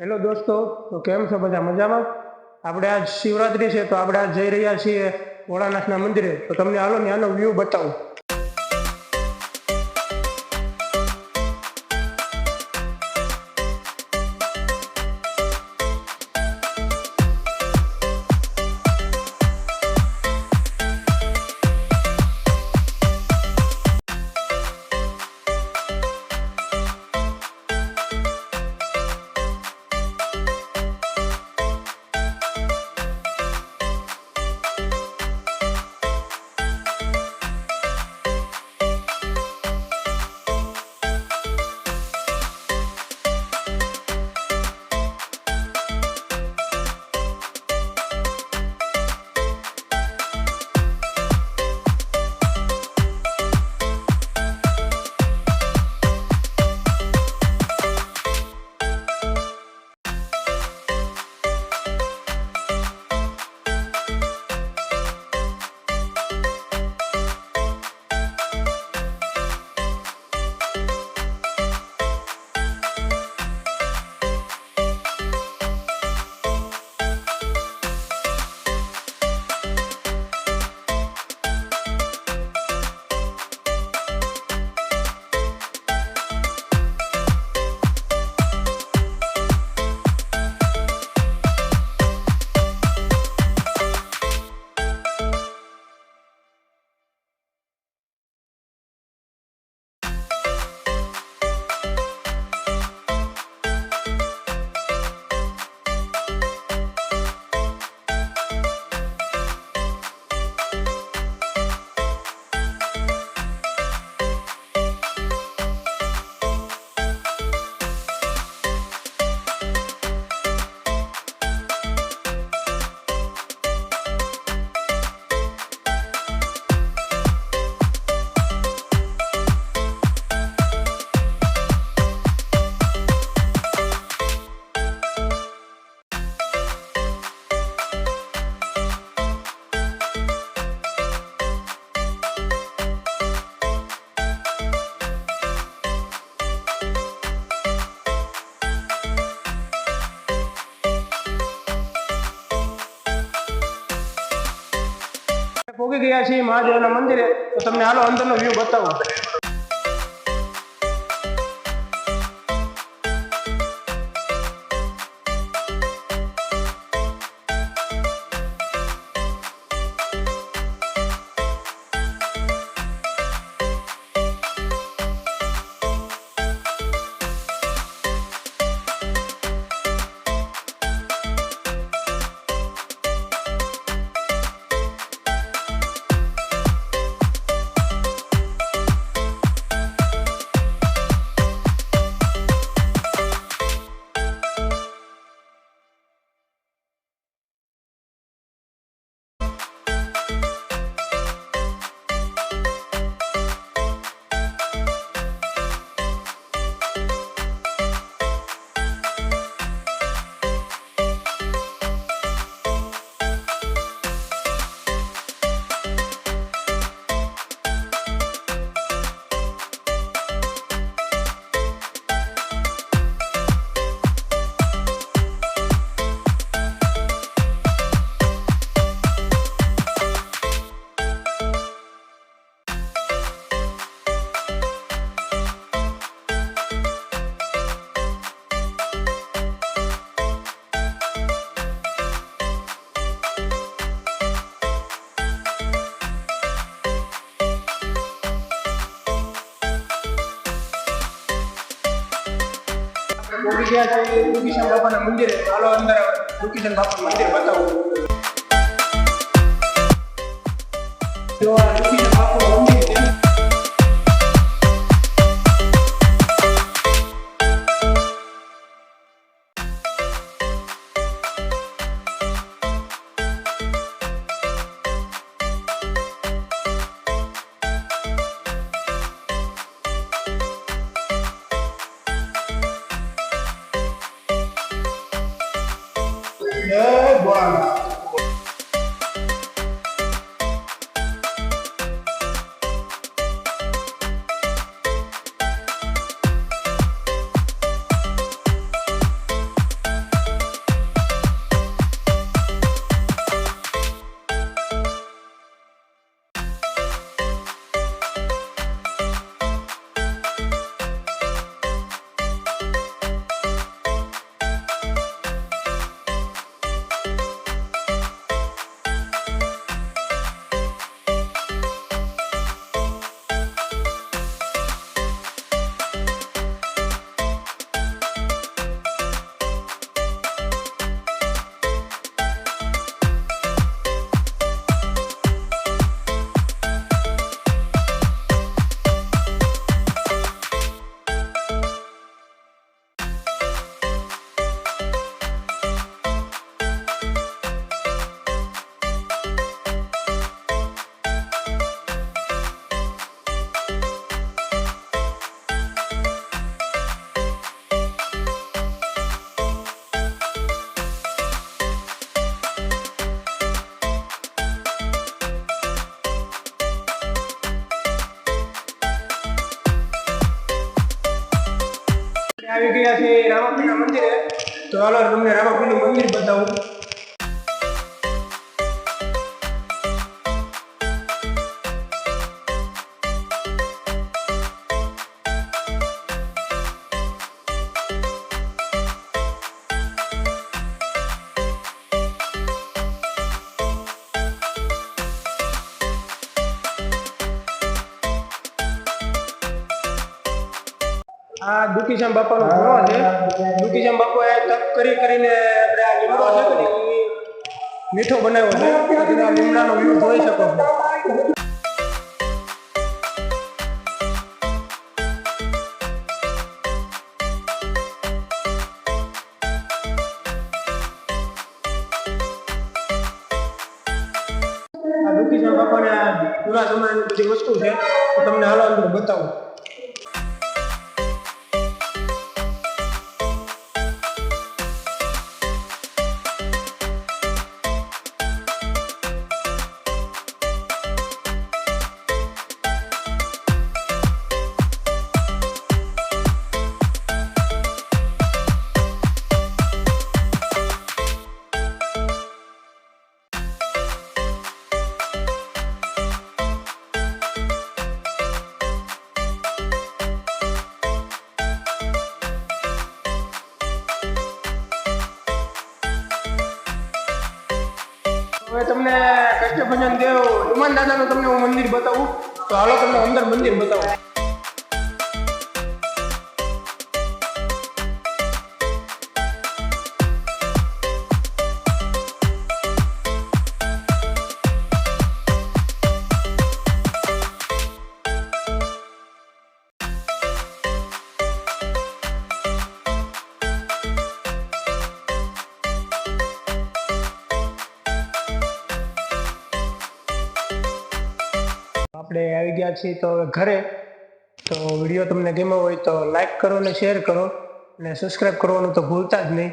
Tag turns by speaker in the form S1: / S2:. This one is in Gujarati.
S1: હેલો દોસ્તો, તો કેમ છો બધા? મજામાં? આપણે આજ શિવરાત્રી છે, તો આપણે આજ જઈ રહ્યા છીએ ભોળાનાથના મંદિરે. તો તમને હાલો ને આનો વ્યૂ બતાવું. પહોંચી ગયા છીએ મહાદેવના મંદિરે તો તમને હાલો અંદરનો વ્યૂ બતાવું. પહોંચી ગયા છે દુકિશન બાપાના મંદિરે ચાલો અંદર દુકિશન બાપાનું મંદિર બતાવું જો આ Bwana. ભોળાનાથ છે છીએ મંદિરે. તો હાલો તમને રામાપીનું મંદિર બતાવું. આ દુખીશ્યામ બાપાનો ઘોડો છે. દુખીશ્યામ બાપાએ તપ કરી કરીને આપણે આ લીમડો છે ને ઈ મીઠો બનાવ્યો છે. આ લીમડાનો વ્યૂ જોઈ શકો છો. આ દુખીશ્યામ બાપાને આ જૂના સમયની બધી વસ્તુ છે. તો તમને હાલો અંદર બતાવું. હવે તમને કષ્ટભંજન દેવ, હનુમાન દાદાનું તમને હું મંદિર બતાવું. તો હાલો તમને અંદર મંદિર બતાવું. આપણે આવી ગયા છીએ તો હવે ઘરે. તો વીડિયો તમને ગમ્યો હોય તો લાઈક કરો અને શેર કરો. અને સબસ્ક્રાઈબ કરવાનું તો ભૂલતા જ નહીં.